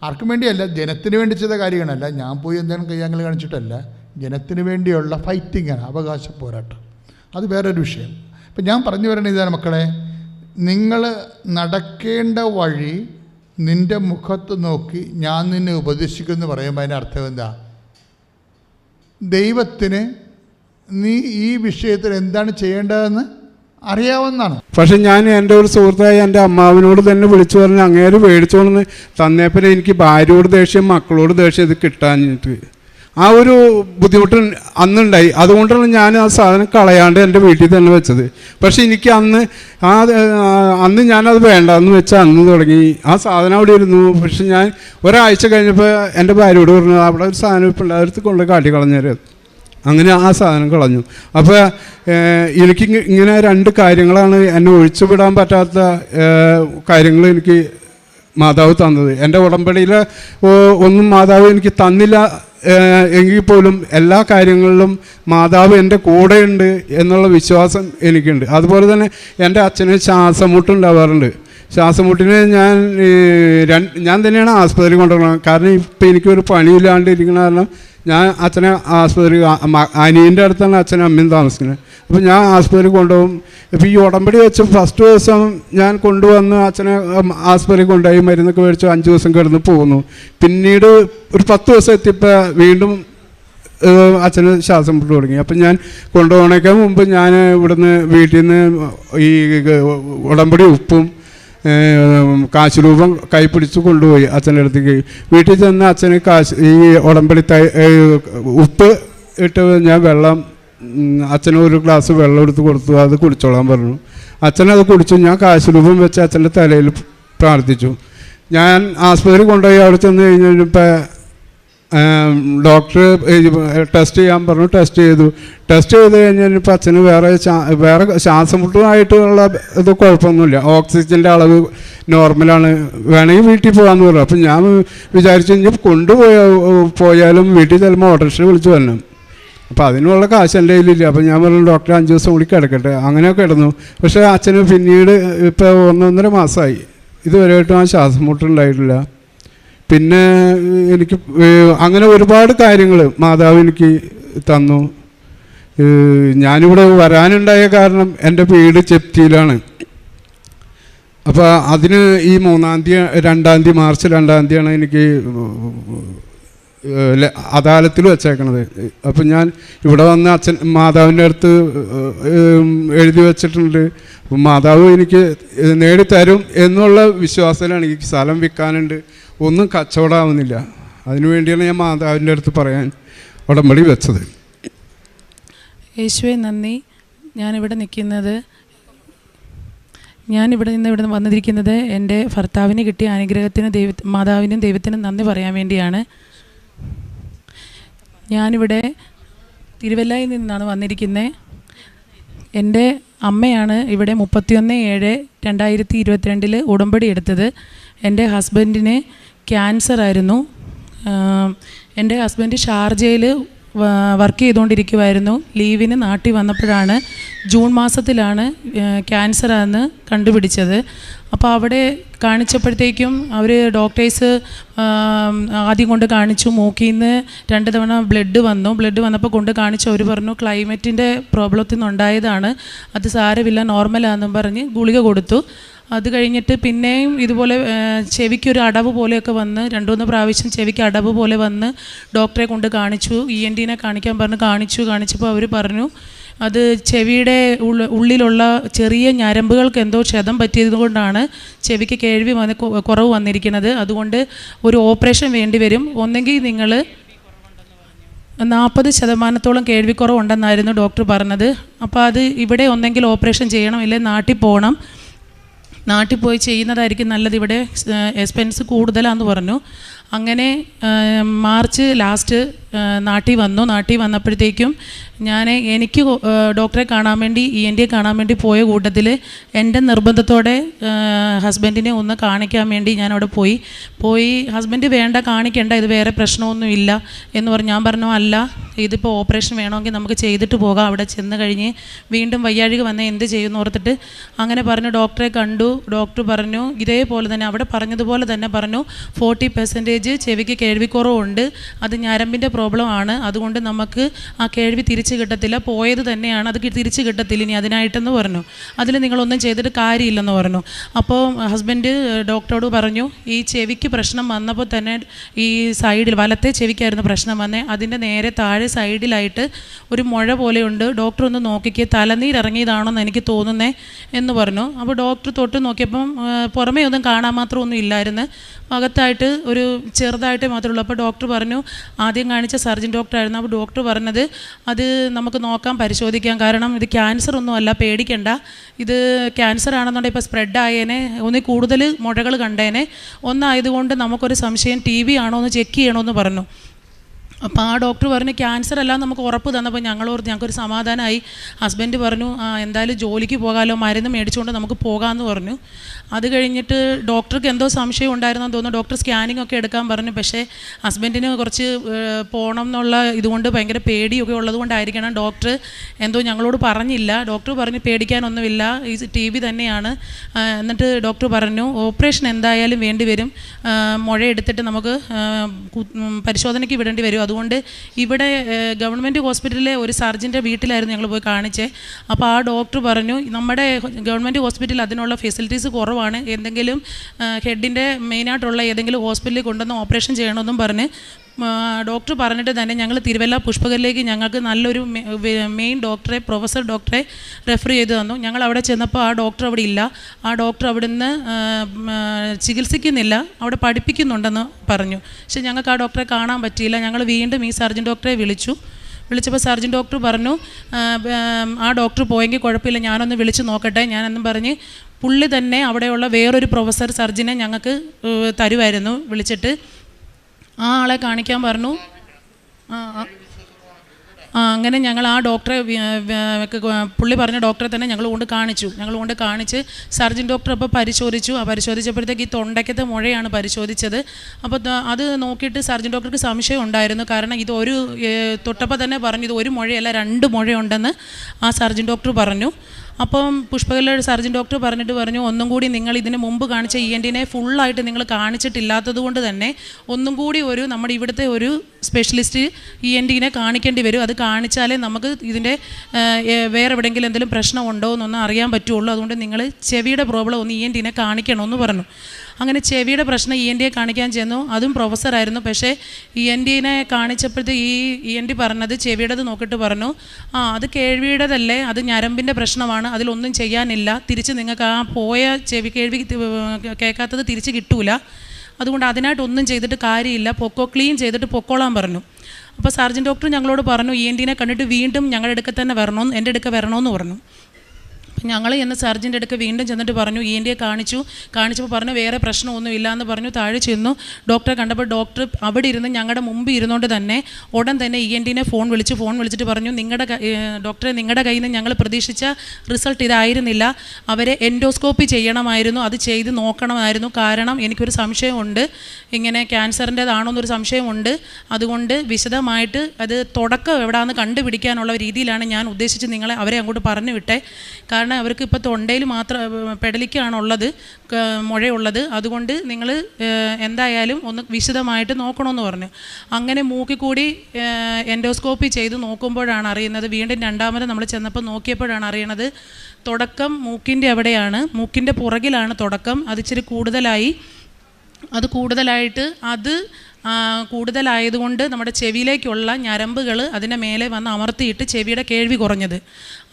ആർക്കും വേണ്ടിയല്ല ജനത്തിന് വേണ്ടി ചെയ്ത കാര്യങ്ങളല്ല. ഞാൻ പോയി എന്തെങ്കിലും കയ്യാങ്ങൾ കാണിച്ചിട്ടല്ല. ജനത്തിന് വേണ്ടിയുള്ള ഫൈറ്റിങ്ങാണ് അവകാശ പോരാട്ടം. അത് വേറൊരു വിഷയം. ഇപ്പം ഞാൻ പറഞ്ഞു വരേണ്ട ഇതാണ് മക്കളെ. നിങ്ങൾ നടക്കേണ്ട വഴി നിന്റെ മുഖത്ത് നോക്കി ഞാൻ നിന്നെ ഉപദേശിക്കുമെന്ന് പറയുമ്പോൾ അതിന്റെ അർത്ഥം എന്താ? ദൈവത്തിന് നീ ഈ വിഷയത്തിൽ എന്താണ് ചെയ്യേണ്ടതെന്ന് അറിയാവുന്നതാണ്. പക്ഷെ ഞാൻ എന്റെ ഒരു സുഹൃത്തായ എന്റെ അമ്മാവിനോട് തന്നെ വിളിച്ചു പറഞ്ഞ് അങ്ങേര് മേടിച്ചോണെന്ന് തന്നേപ്പിന് എനിക്ക് ഭാര്യയോട് ദേഷ്യം മക്കളോട് ദേഷ്യം ഇത് കിട്ടാഞ്ഞിട്ട്. ആ ഒരു ബുദ്ധിമുട്ട് അന്നുണ്ടായി. അതുകൊണ്ടാണ് ഞാൻ ആ സാധനം കളയാണ്ട് എന്റെ വീട്ടിൽ തന്നെ വെച്ചത്. പക്ഷെ എനിക്ക് അന്ന് ആ അന്ന് ഞാനത് വേണ്ട എന്ന് വെച്ച് അന്ന് തുടങ്ങി. ആ സാധനം അവിടെ ഇരുന്നു. പക്ഷെ ഞാൻ ഒരാഴ്ച കഴിഞ്ഞപ്പോൾ എന്റെ ഭാര്യയോട് പറഞ്ഞു അവിടെ ഒരു സാധനം പിള്ളേർക്ക് കൊണ്ട് കാട്ടി കളഞ്ഞത് അങ്ങനെ ആ സാധനം കളഞ്ഞു. അപ്പോൾ എനിക്ക് ഇങ്ങനെ രണ്ട് കാര്യങ്ങളാണ് എന്നെ ഒഴിച്ചുവിടാൻ പറ്റാത്ത കാര്യങ്ങൾ എനിക്ക് മാതാവ് തന്നത്. എന്റെ ഉടമ്പടിയിൽ ഒന്നും മാതാവ് എനിക്ക് തന്നില്ല എങ്കിൽ പോലും എല്ലാ കാര്യങ്ങളിലും മാതാവ് എന്റെ കൂടെയുണ്ട് എന്നുള്ള വിശ്വാസം എനിക്കുണ്ട്. അതുപോലെ തന്നെ എന്റെ അച്ഛന് ശ്വാസമുട്ടുണ്ടാവാറുണ്ട് ശ്വാസമുട്ടിന് ഞാൻ ഞാൻ തന്നെയാണ് ആസ്പത്രി കൊണ്ടുപോകണം കാരണം ഇപ്പം എനിക്കൊരു പണിയില്ലാണ്ട് ഇരിക്കുന്ന കാരണം ഞാൻ അച്ഛനെ ആസ്പത്രി അനിയന്റെ അടുത്താണ് അച്ഛനും അമ്മയും താമസിക്കുന്നത്. അപ്പോൾ ഞാൻ ആസ്പത്രി കൊണ്ടുപോകും. ഇപ്പോൾ ഈ ഉടമ്പടി വെച്ച് ഫസ്റ്റ് ദിവസം ഞാൻ കൊണ്ടുവന്ന് അച്ഛനെ ആസ്പത്രി കൊണ്ടുപോയി മരുന്നൊക്കെ മേടിച്ച് അഞ്ച് ദിവസം കിടന്ന് പോകുന്നു. പിന്നീട് ഒരു പത്ത് ദിവസം എത്തിയപ്പോൾ വീണ്ടും അച്ഛന് ശ്വാസം മുട്ട് തുടങ്ങി. അപ്പം ഞാൻ കൊണ്ടുപോകണേക്കാൾ മുമ്പ് ഞാൻ ഇവിടുന്ന് വീട്ടിൽ നിന്ന് ഈ ഉടമ്പടി ഉപ്പും കാശ് രൂപം കൈപ്പിടിച്ച് കൊണ്ടുപോയി അച്ഛന്റെ അടുത്തേക്ക്. വീട്ടിൽ ചെന്ന് അച്ഛന് കാശ് ഈ ഉടമ്പടി തൈ ഉപ്പ് ഇട്ട് ഞാൻ വെള്ളം അച്ഛന് ഒരു ഗ്ലാസ് വെള്ളം എടുത്ത് കൊടുത്തു അത് കുടിച്ചോളാൻ പറഞ്ഞു. അച്ഛനത് കുടിച്ചു ഞാൻ കാശ് രൂപം വെച്ച് അച്ഛന്റെ തലയിൽ പ്രാർത്ഥിച്ചു. ഞാൻ ആസ്പത്രി കൊണ്ടുപോയി അവിടെ ചെന്ന് കഴിഞ്ഞപ്പോൾ ഡോക്ടർ ടെസ്റ്റ് ചെയ്യാൻ പറഞ്ഞു ടെസ്റ്റ് ചെയ്തു. ടെസ്റ്റ് ചെയ്ത് കഴിഞ്ഞാൽ ഇപ്പം അച്ഛന് വേറെ വേറെ വേറെ ശ്വാസമുട്ടുമായിട്ടുള്ള ഇത് കുഴപ്പമൊന്നുമില്ല. ഓക്സിജന്റെ അളവ് നോർമലാണ്. വേണമെങ്കിൽ വീട്ടിൽ പോകാമെന്ന് പറഞ്ഞു. അപ്പം ഞാൻ വിചാരിച്ചു കഴിഞ്ഞാൽ കൊണ്ടുപോയ പോയാലും വീട്ടിൽ ചിലപ്പോൾ ഓട്ടോറിക്ഷ വിളിച്ചു വരണം. അപ്പോൾ അതിനുള്ള കാശ് എന്റെ കയ്യിലില്ല. അപ്പോൾ ഞാൻ പറഞ്ഞു ഡോക്ടർ അഞ്ച് ദിവസം കൂടി കിടക്കട്ടെ. അങ്ങനെ കിടന്നു. പക്ഷേ അച്ഛന് പിന്നീട് ഇപ്പോൾ ഒന്നൊന്നര മാസമായി ഇതുവരെയായിട്ടും ആ ശ്വാസം മുട്ടുണ്ടായിട്ടില്ല പിന്നെ എനിക്ക് അങ്ങനെ ഒരുപാട് കാര്യങ്ങൾ മാതാവ് എനിക്ക് തന്നു. ഞാനിവിടെ വരാനുണ്ടായ കാരണം എന്റെ വീട് ചെപ്റ്റിയിലാണ് അപ്പോൾ അതിന് ഈ മൂന്നാം തീയതി രണ്ടാം തീയതി മാർച്ച് രണ്ടാം തീയതിയാണ് എനിക്ക് അദാലത്തിൽ വെച്ചേക്കണത്. അപ്പം ഞാൻ ഇവിടെ വന്ന് അച്ഛൻ മാതാവിന്റെ അടുത്ത് എഴുതി വെച്ചിട്ടുണ്ട്. മാതാവ് എനിക്ക് നേടിത്തരും എന്നുള്ള വിശ്വാസത്തിലാണ് എനിക്ക് സ്ഥലം വിൽക്കാനുണ്ട്. ഒന്നും കച്ചവടമാവുന്നില്ല അതിനുവേണ്ടിയാണ് ഞാൻ മാതാവിന്റെ അടുത്ത് പറയാൻ ഉടമ്പടി വെച്ചത്. യേശുവെ നന്ദി. ഞാനിവിടെ നിൽക്കുന്നത് ഞാനിവിടെ നിന്ന് ഇവിടെ വന്നിരിക്കുന്നത് എന്റെ ഭർത്താവിന് കിട്ടിയ അനുഗ്രഹത്തിന് ദൈവ മാതാവിനും ദൈവത്തിനും നന്ദി പറയാൻ വേണ്ടിയാണ്. ഞാനിവിടെ തിരുവല്ലയിൽ നിന്നാണ് വന്നിരിക്കുന്നത്. എന്റെ അമ്മയാണ് ഇവിടെ മുപ്പത്തിയൊന്ന് ഏഴ് രണ്ടായിരത്തി ഇരുപത്തിരണ്ടിൽ ഉടമ്പടി എടുത്തത്. എന്റെ ഹസ്ബൻഡിന് ക്യാൻസർ ആയിരുന്നു എന്റെ ഹസ്ബൻഡ് ഷാർജയിൽ വർക്ക് ചെയ്തുകൊണ്ടിരിക്കുമായിരുന്നു ലീവിന് നാട്ടിൽ വന്നപ്പോഴാണ് ജൂൺ മാസത്തിലാണ് ക്യാൻസർ ആണെന്ന് കണ്ടുപിടിച്ചത്. അപ്പോൾ അവിടെ കാണിച്ചപ്പോഴത്തേക്കും അവർ ഡോക്ടേഴ്സ് ആദ്യം കൊണ്ട് കാണിച്ചു. മൂക്കിൽ നിന്ന് രണ്ട് തവണ ബ്ലഡ് വന്നു. ബ്ലഡ് വന്നപ്പോൾ കൊണ്ട് കാണിച്ചു. അവർ പറഞ്ഞു ക്ലൈമറ്റിന്റെ പ്രോബ്ലത്തിൽ നിന്നുണ്ടായതാണ്. അത് സാരമില്ല നോർമലാണെന്നും പറഞ്ഞ് ഗുളിക കൊടുത്തു. അത് കഴിഞ്ഞിട്ട് പിന്നെയും ഇതുപോലെ ചെവിക്ക് ചെവിക്കൊരു അടവ് പോലെയൊക്കെ വന്ന് രണ്ടുമൂന്ന് പ്രാവശ്യം ചെവിക്ക് അടവ് പോലെ വന്ന് ഡോക്ടറെ കൊണ്ട് കാണിച്ചു ഇ എൻ ടീനെ കാണിക്കാൻ പറഞ്ഞ് കാണിച്ചു കാണിച്ചപ്പോൾ അവർ പറഞ്ഞു അത് ചെവിയുടെ ഉള്ളിലുള്ള ചെറിയ ഞരമ്പുകൾക്ക് എന്തോ ക്ഷതം പറ്റിയതുകൊണ്ടാണ് ചെവിക്ക് കേൾവി വന്ന് കുറവ് വന്നിരിക്കുന്നത്. അതുകൊണ്ട് ഒരു ഓപ്പറേഷൻ വേണ്ടിവരും ഒന്നെങ്കിൽ നിങ്ങൾ നാൽപ്പത് ശതമാനത്തോളം കേൾവിക്കുറവുണ്ടെന്നായിരുന്നു ഡോക്ടർ പറഞ്ഞത്. അപ്പോൾ അത് ഇവിടെ ഒന്നെങ്കിൽ ഓപ്പറേഷൻ ചെയ്യണം ഇല്ലെങ്കിൽ നാട്ടിൽ പോകണം. നാട്ടിൽ പോയി ചെയ്യുന്നതായിരിക്കും നല്ലത്. ഇവിടെ എക്സ്പെൻസ് കൂടുതലാന്ന് പറഞ്ഞു. അങ്ങനെ മാർച്ച് ലാസ്റ്റ് നാട്ടിൽ വന്നു. നാട്ടിൽ വന്നപ്പോഴത്തേക്കും ഞാൻ എനിക്ക് ഡോക്ടറെ കാണാൻ വേണ്ടി ഇ എൻ ഡിയെ കാണാൻ വേണ്ടി പോയ കൂട്ടത്തിൽ എന്റെ നിർബന്ധത്തോടെ ഹസ്ബൻഡിനെ ഒന്ന് കാണിക്കാൻ വേണ്ടി ഞാൻ അവിടെ പോയി. പോയി ഹസ്ബൻഡ് വേണ്ട കാണിക്കേണ്ട ഇത് വേറെ പ്രശ്നമൊന്നുമില്ല എന്ന് പറഞ്ഞു ഞാൻ പറഞ്ഞു അല്ല ഇതിപ്പോൾ ഓപ്പറേഷൻ വേണമെങ്കിൽ നമുക്ക് ചെയ്തിട്ട് പോകാം. അവിടെ ചെന്ന് കഴിഞ്ഞ് വീണ്ടും വയ്യാഴിക വന്ന് എന്ത് ചെയ്യുമെന്ന് ഓർത്തിട്ട് അങ്ങനെ പറഞ്ഞു ഡോക്ടറെ കണ്ടു. ഡോക്ടർ പറഞ്ഞു ഇതേപോലെ തന്നെ അവിടെ പറഞ്ഞതുപോലെ തന്നെ പറഞ്ഞു ഫോർട്ടി പെർസെന്റേജ് ചെവിക്ക് കേൾവിക്കുറവുണ്ട്. അത് ഞരമ്പിന്റെ പ്രോബ്ലം ആണ് അതുകൊണ്ട് നമുക്ക് ആ കേൾവി തിരിച്ച് കിട്ടത്തില്ല. പോയത് തന്നെയാണ്. അത് തിരിച്ചു കിട്ടത്തില്ല ഇനി അതിനായിട്ടെന്ന് പറഞ്ഞു. അതിൽ നിങ്ങളൊന്നും ചെയ്തിട്ട് കാര്യമില്ലെന്ന് പറഞ്ഞു. അപ്പോൾ ഹസ്ബൻഡ് ഡോക്ടറോട് പറഞ്ഞു ഈ ചെവിക്ക് പ്രശ്നം വന്നപ്പോൾ തന്നെ ഈ സൈഡിൽ വലത്തെ ചെവിക്കായിരുന്നു പ്രശ്നം വന്നേ. അതിന്റെ നേരെ താഴെ സൈഡിലായിട്ട് ഒരു മുഴ പോലെയുണ്ട്. ഡോക്ടർ ഒന്ന് നോക്കിക്കേ. തലനീരിറങ്ങിയതാണോ എന്ന് എനിക്ക് തോന്നുന്നേ എന്ന് പറഞ്ഞു. അപ്പോൾ ഡോക്ടർ തൊട്ട് നോക്കിയപ്പം പുറമേ ഒന്നും കാണാൻ മാത്രമൊന്നും ഇല്ലായിരുന്നു. അകത്തായിട്ട് ഒരു ചെറുതായിട്ട് മാത്രമേ ഉള്ളൂ അപ്പോൾ ഡോക്ടർ പറഞ്ഞു ആദ്യം കാണിച്ച സർജൻ ഡോക്ടർ ആയിരുന്നു അപ്പോൾ ഡോക്ടർ പറഞ്ഞത് അത് നമുക്ക് നോക്കാം പരിശോധിക്കാം. കാരണം ഇത് ക്യാൻസർ ഒന്നും അല്ല പേടിക്കണ്ട. ഇത് ക്യാൻസർ ആണെന്നുണ്ടെങ്കിൽ ഇപ്പോൾ സ്പ്രെഡ് ആയേനെ ഒന്നിൽ കൂടുതൽ മുഴകൾ കണ്ടേനെ. ഒന്നായതുകൊണ്ട് നമുക്കൊരു സംശയം ടി ബി ആണോ എന്ന് ചെക്ക് ചെയ്യണമെന്ന് പറഞ്ഞു. അപ്പോൾ ആ ഡോക്ടർ പറഞ്ഞു ക്യാൻസർ അല്ല നമുക്ക് ഉറപ്പ് തന്നപ്പോൾ ഞങ്ങളോട് ഞങ്ങൾക്കൊരു സമാധാനമായി ഹസ്ബൻഡ് പറഞ്ഞു എന്തായാലും ജോലിക്ക് പോകാമല്ലോ മരുന്ന് മേടിച്ചുകൊണ്ട് നമുക്ക് പോകാമെന്ന് പറഞ്ഞു. അത് കഴിഞ്ഞിട്ട് ഡോക്ടർക്ക് എന്തോ സംശയം ഉണ്ടായിരുന്നെന്ന് തോന്നുന്നു. ഡോക്ടർ സ്കാനിങ് ഒക്കെ എടുക്കാൻ പറഞ്ഞു. പക്ഷേ ഹസ്ബൻഡിന് കുറച്ച് പോകണം എന്നുള്ള ഇതുകൊണ്ട് ഭയങ്കര പേടിയൊക്കെ ഉള്ളതുകൊണ്ടായിരിക്കണം ഡോക്ടർ എന്തോ ഞങ്ങളോട് പറഞ്ഞില്ല. ഡോക്ടർ പറഞ്ഞു പേടിക്കാനൊന്നുമില്ല. ഈ ടി വി തന്നെയാണ്. എന്നിട്ട് ഡോക്ടർ പറഞ്ഞു ഓപ്പറേഷൻ എന്തായാലും വേണ്ടി വരും. മുഴ എടുത്തിട്ട് നമുക്ക് പരിശോധനയ്ക്ക് വിടേണ്ടി വരും. അതുകൊണ്ട് ഇവിടെ ഗവൺമെന്റ് ഹോസ്പിറ്റലിലെ ഒരു സർജന്റെ വീട്ടിലായിരുന്നു ഞങ്ങൾ പോയി കാണിച്ചേ. അപ്പോൾ ആ ഡോക്ടർ പറഞ്ഞു നമ്മുടെ ഗവൺമെന്റ് ഹോസ്പിറ്റലിൽ അതിനുള്ള ഫെസിലിറ്റീസ് കുറവാണ്. എന്തെങ്കിലും ഹെഡിന്റെ മെയിനായിട്ടുള്ള ഏതെങ്കിലും ഹോസ്പിറ്റലിൽ കൊണ്ടുവന്ന് ഓപ്പറേഷൻ ചെയ്യണമെന്നും പറഞ്ഞ് ഡോക്ടർ പറഞ്ഞിട്ട് തന്നെ ഞങ്ങൾ തിരുവല്ല പുഷ്പകരിലേക്ക് ഞങ്ങൾക്ക് നല്ലൊരു മെയിൻ ഡോക്ടറെ പ്രൊഫസർ ഡോക്ടറെ റെഫർ ചെയ്ത് തന്നു. ഞങ്ങൾ അവിടെ ചെന്നപ്പോൾ ആ ഡോക്ടർ അവിടെ ഇല്ല. ആ ഡോക്ടർ അവിടുന്ന് ചികിത്സിക്കുന്നില്ല. അവിടെ പഠിപ്പിക്കുന്നുണ്ടെന്ന് പറഞ്ഞു. പക്ഷെ ഞങ്ങൾക്ക് ആ ഡോക്ടറെ കാണാൻ പറ്റിയില്ല. ഞങ്ങൾ വീണ്ടും ഈ സർജൻ ഡോക്ടറെ വിളിച്ചു. വിളിച്ചപ്പോൾ സർജൻ ഡോക്ടർ പറഞ്ഞു ആ, ഡോക്ടർ പോയെങ്കിൽ കുഴപ്പമില്ല. ഞാനൊന്ന് വിളിച്ച് നോക്കട്ടെ. ഞാനെന്നും പറഞ്ഞ് പുള്ളി തന്നെ അവിടെയുള്ള വേറൊരു പ്രൊഫസർ സർജനെ ഞങ്ങൾക്ക് തരുമായിരുന്നു വിളിച്ചിട്ട്. ആ ആളെ കാണിക്കാൻ പറഞ്ഞു. ആ ആ. അങ്ങനെ ഞങ്ങൾ ആ ഡോക്ടറെ പുള്ളി പറഞ്ഞ ഡോക്ടറെ തന്നെ ഞങ്ങൾ കൊണ്ട് കാണിച്ചു. ഞങ്ങൾ കൊണ്ട് കാണിച്ച് സർജൻ ഡോക്ടർ അപ്പോൾ പരിശോധിച്ചു. ആ പരിശോധിച്ചപ്പോഴത്തേക്ക് ഈ തൊണ്ടയ്ക്കത്തെ മുഴയാണ് പരിശോധിച്ചത്. അപ്പോൾ അത് നോക്കിയിട്ട് സർജൻ ഡോക്ടർക്ക് സംശയം ഉണ്ടായിരുന്നു. കാരണം ഇത് ഒരു തൊട്ടപ്പോൾ തന്നെ പറഞ്ഞു ഇത് ഒരു മുഴയല്ല രണ്ട് മുഴയുണ്ടെന്ന് ആ സർജൻ ഡോക്ടർ പറഞ്ഞു. അപ്പം പുഷ്പകലയുടെ സർജൻ ഡോക്ടർ പറഞ്ഞിട്ട് പറഞ്ഞു ഒന്നും കൂടി നിങ്ങൾ ഇതിന് മുമ്പ് കാണിച്ച ഇ എൻ ടിനെ ഫുള്ളായിട്ട് നിങ്ങൾ കാണിച്ചിട്ടില്ലാത്തത് കൊണ്ട് തന്നെ ഒന്നും കൂടി ഒരു നമ്മുടെ ഇവിടുത്തെ ഒരു സ്പെഷ്യലിസ്റ്റ് ഇ എൻ ടിനെ കാണിക്കേണ്ടി വരും. അത് കാണിച്ചാലേ നമുക്ക് ഇതിന്റെ വേറെ എവിടെയെങ്കിലും എന്തെങ്കിലും പ്രശ്നമുണ്ടോ എന്നൊന്നും അറിയാൻ പറ്റുള്ളൂ. അതുകൊണ്ട് നിങ്ങൾ ചെവിയുടെ പ്രോബ്ലം ഒന്ന് ഇ എൻ ടിനെ കാണിക്കണമെന്ന് പറഞ്ഞു. അങ്ങനെ ചെവിയുടെ പ്രശ്നം ഇ എൻ ഡിയെ കാണിക്കാൻ ചെന്നു. അതും പ്രൊഫസറായിരുന്നു പക്ഷേ ഇ എൻ ഡിനെ കാണിച്ചപ്പോഴത്തെ ഈ ഇ എൻ ഡി പറഞ്ഞത് ചെവിയുടേത് നോക്കിയിട്ട് പറഞ്ഞു. ആ അത് കേൾവിയുടേതല്ലേ? അത് ഞരമ്പിന്റെ പ്രശ്നമാണ്. അതിലൊന്നും ചെയ്യാനില്ല. തിരിച്ച് നിങ്ങൾക്ക് ആ പോയ ചെവി കേൾവി കേൾക്കാത്തത് തിരിച്ച് കിട്ടൂല. അതുകൊണ്ട് അതിനായിട്ടൊന്നും ചെയ്തിട്ട് കാര്യമില്ല. പൊക്കോ ക്ലീൻ ചെയ്തിട്ട് പൊക്കോളാൻ പറഞ്ഞു. അപ്പോൾ സർജൻ ഡോക്ടർ ഞങ്ങളോട് പറഞ്ഞു ഇ എൻ ഡിനെ കണ്ടിട്ട് വീണ്ടും ഞങ്ങളുടെ അടുക്കൽ തന്നെ വരണമെന്ന് എന്റെ അടുക്ക വരണമെന്ന് പറഞ്ഞു. ഞങ്ങൾ എന്ന സർജന്റെ അടുക്ക് വീണ്ടും ചെന്നിട്ട് പറഞ്ഞു ഇ എൻ ഡിയെ കാണിച്ചു. കാണിച്ചപ്പോൾ പറഞ്ഞു വേറെ പ്രശ്നമൊന്നും ഇല്ല എന്ന് പറഞ്ഞു. താഴെ ചെന്നു. ഡോക്ടറെ കണ്ടപ്പോൾ ഡോക്ടർ അവിടെ ഇരുന്ന് ഞങ്ങളുടെ മുമ്പ് ഇരുന്നുകൊണ്ട് തന്നെ ഉടൻ തന്നെ ഇ എൻ ഡിനെ ഫോൺ വിളിച്ചു ഫോൺ വിളിച്ചിട്ട് പറഞ്ഞു നിങ്ങളുടെ ഡോക്ടറെ നിങ്ങളുടെ കയ്യിൽ നിന്ന് ഞങ്ങൾ പ്രതീക്ഷിച്ച റിസൾട്ട് ഇതായിരുന്നില്ല. അവരെ എൻഡോസ്കോപ്പി ചെയ്യണമായിരുന്നു. അത് ചെയ്ത് നോക്കണമായിരുന്നു. കാരണം എനിക്കൊരു സംശയമുണ്ട്. ഇങ്ങനെ ക്യാൻസറിന്റെതാണോ എന്നൊരു സംശയമുണ്ട്. അതുകൊണ്ട് വിശദമായിട്ട് അത് തുടക്കം എവിടെയാണെന്ന് കണ്ടുപിടിക്കാനുള്ള രീതിയിലാണ് ഞാൻ ഉദ്ദേശിച്ച് നിങ്ങളെ അവരെ അങ്ങോട്ട് പറഞ്ഞു വിട്ടേ കാരണം അവർക്ക് ഇപ്പോൾ തൊണ്ടയിൽ മാത്രം പെടലിക്കാണുള്ളത് മുഴയുള്ളത്. അതുകൊണ്ട് നിങ്ങൾ എന്തായാലും ഒന്ന് വിശദമായിട്ട് നോക്കണമെന്ന് പറഞ്ഞു. അങ്ങനെ മൂക്കി കൂടി എൻഡോസ്കോപ്പി ചെയ്ത് നോക്കുമ്പോഴാണ് അറിയുന്നത്. വീണ്ടും രണ്ടാമത് നമ്മൾ ചെന്നപ്പോൾ നോക്കിയപ്പോഴാണ് അറിയണത്. തുടക്കം മൂക്കിന്റെ അവിടെയാണ്. മൂക്കിന്റെ പുറകിലാണ് തുടക്കം. അതിച്ചിരി കൂടുതലായി. അത് കൂടുതലായിട്ട് അത് കൂടുതലായതുകൊണ്ട് നമ്മുടെ ചെവിയിലേക്കുള്ള ഞരമ്പുകൾ അതിന്റെ മേലെ വന്ന് അമർത്തിയിട്ട് ചെവിയുടെ കേൾവി കുറഞ്ഞത്.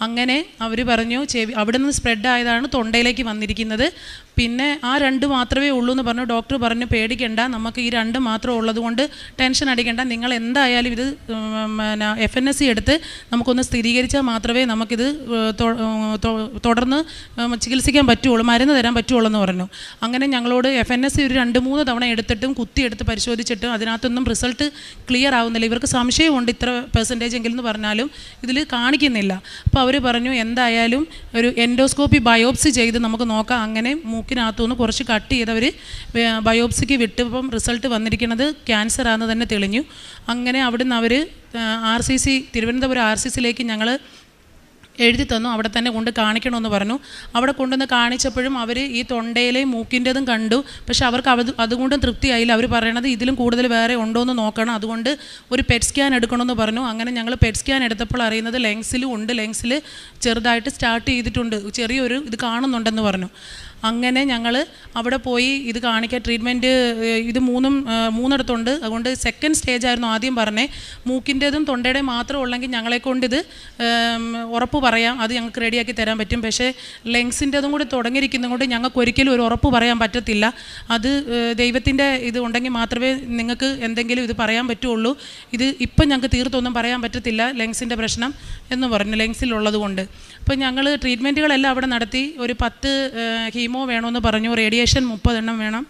അങ്ങനെ അവർ പറഞ്ഞു ചെവി അവിടെ നിന്ന് സ്പ്രെഡ് ആയതാണ് തൊണ്ടയിലേക്ക് വന്നിരിക്കുന്നത്. പിന്നെ ആ രണ്ട് മാത്രമേ ഉള്ളൂ എന്ന് പറഞ്ഞു. ഡോക്ടർ പറഞ്ഞു പേടിക്കേണ്ട നമുക്ക് ഈ രണ്ട് മാത്രം ഉള്ളതുകൊണ്ട് ടെൻഷൻ അടിക്കേണ്ട. നിങ്ങൾ എന്തായാലും ഇത് എഫ് എൻ എസ് സി എടുത്ത് നമുക്കൊന്ന് സ്ഥിരീകരിച്ചാൽ മാത്രമേ നമുക്കിത് തുടർന്ന് ചികിത്സിക്കാൻ പറ്റുള്ളൂ മരുന്ന് തരാൻ പറ്റുള്ളൂ എന്ന് പറഞ്ഞു. അങ്ങനെ ഞങ്ങളോട് എഫ് എൻ എസ് സി ഒരു രണ്ട് മൂന്ന് തവണ എടുത്തിട്ടും കുത്തിയെടുത്ത് പരിശോധിച്ചിട്ടും അതിനകത്തൊന്നും റിസൾട്ട് ക്ലിയർ ആവുന്നില്ല. ഇവർക്ക് സംശയമുണ്ട് ഇത്ര പെർസെന്റേജ് എങ്കിലും എന്ന് പറഞ്ഞാലും ഇതിൽ കാണിക്കുന്നില്ല. അപ്പോൾ അവർ പറഞ്ഞു എന്തായാലും ഒരു എൻഡോസ്കോപ്പി ബയോപ്സി ചെയ്ത് നമുക്ക് നോക്കാം. അങ്ങനെ മൂക്കിനകത്തുനിന്ന് കുറച്ച് കട്ട് ചെയ്ത് ചെയ്തവർ ബയോപ്സിക്ക് വിട്ടപ്പം റിസൾട്ട് വന്നിരിക്കുന്നത് ക്യാൻസർ ആണെന്ന് തന്നെ തെളിഞ്ഞു. അങ്ങനെ അവിടുന്ന് അവർ R C C Thiruvananthapuram R C സിയിലേക്ക് ഞങ്ങൾ എഴുതി തന്നു അവിടെ തന്നെ കൊണ്ട് കാണിക്കണമെന്ന് പറഞ്ഞു. അവിടെ കൊണ്ടുവന്ന് കാണിച്ചപ്പോഴും അവർ ഈ തൊണ്ടയിലെയും മൂക്കിന്റെതും കണ്ടു. പക്ഷെ അവർക്ക് അത് അതുകൊണ്ടും തൃപ്തിയായില്ല. അവർ പറയണത് ഇതിലും കൂടുതൽ വേറെ ഉണ്ടോ എന്ന് നോക്കണം. അതുകൊണ്ട് ഒരു പെറ്റ് സ്കാൻ എടുക്കണമെന്ന് പറഞ്ഞു. അങ്ങനെ ഞങ്ങൾ പെറ്റ് സ്കാൻ എടുത്തപ്പോൾ അറിയുന്നത് ലെങ്സിലും ഉണ്ട്. ലെങ്സിൽ ചെറുതായിട്ട് സ്റ്റാർട്ട് ചെയ്തിട്ടുണ്ട്. ചെറിയൊരു ഇത് കാണുന്നുണ്ടെന്ന് പറഞ്ഞു. അങ്ങനെ ഞങ്ങൾ അവിടെ പോയി ഇത് കാണിക്കാൻ ട്രീറ്റ്മെന്റ് ഇത് മൂന്നും മൂന്നിടത്തുണ്ട്. അതുകൊണ്ട് സെക്കൻഡ് സ്റ്റേജ് ആയിരുന്നു ആദ്യം പറഞ്ഞേ. മൂക്കിന്റെതും തൊണ്ടയുടെയും മാത്രം ഉള്ളെങ്കിൽ ഞങ്ങളെ കൊണ്ടിത് ഉറപ്പ് പറയാം. അത് ഞങ്ങൾക്ക് റെഡിയാക്കി തരാൻ പറ്റും. പക്ഷേ ലങ്സിന്റെതും കൂടി തുടങ്ങിയിരിക്കുന്നത് കൊണ്ട് ഞങ്ങൾക്ക് ഒരിക്കലും ഒരു ഉറപ്പ് പറയാൻ പറ്റത്തില്ല. അത് ദൈവത്തിന്റെ ഇത് ഉണ്ടെങ്കിൽ മാത്രമേ നിങ്ങൾക്ക് എന്തെങ്കിലും ഇത് പറയാൻ പറ്റുള്ളൂ. ഇത് ഇപ്പം ഞങ്ങൾക്ക് തീർത്തൊന്നും പറയാൻ പറ്റത്തില്ല ലങ്സിന്റെ പ്രശ്നം എന്ന് പറഞ്ഞു ലങ്സിലുള്ളത് കൊണ്ട്. അപ്പോൾ ഞങ്ങൾ ട്രീറ്റ്മെന്റുകളെല്ലാം അവിടെ നടത്തി. ഒരു പത്ത് ഹീമോ വേണമെന്ന് പറഞ്ഞു. റേഡിയേഷൻ മുപ്പതെണ്ണം വേണം.